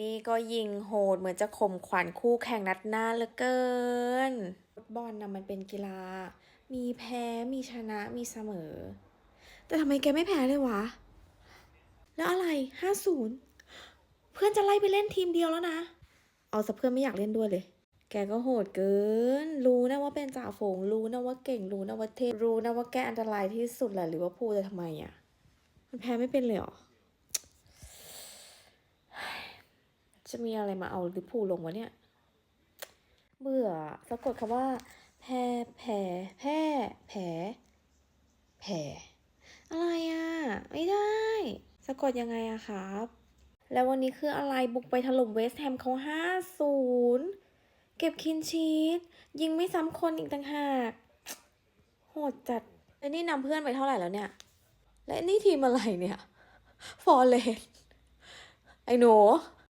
นี่ก็ยิงโหดเหมือนจะข่มขวัญคู่แข่งนัดหน้าเหลือเกิน ฟุตบอลนะมันเป็นกีฬา มีแพ้มีชนะมีเสมอ แต่ทำไมแกไม่แพ้เลยวะ แล้วอะไรห้าศูนย์เพื่อนจะไล่ไปเล่นทีมเดียวแล้วนะ เอาซะเพื่อนไม่อยากเล่นด้วยเลย แกก็โหดเกิน รู้นะว่าเป็นจ่าฝูงรู้นะว่าเก่งรู้นะว่าเทพรู้นะว่าแกอันตรายที่สุดแหละหรือว่าพูดแต่ทำไมอะ มันแพ้ไม่เป็นเลยเหรอ จะมีอะไรมาเอาลิเวอร์พูลลงวะเนี่ย เบื่อสะกดคำว่า แพ้แพ้แพ้แพ้แพ้อะไรอะ ไม่ได้ สะกดยังไงอะครับ แล้ววันนี้คืออะไรบุกไปถล่มเวสต์แฮมเขาห้าศูนย์เก็บคินชีสยิงไม่ซ้ำคนอีกต่างหากโหดจัดแล้วนี่นำเพื่อนไปเท่าไหร่แล้วเนี่ย และนี่ทีมอะไรเนี่ย ฟอร์เรนไอ้หนู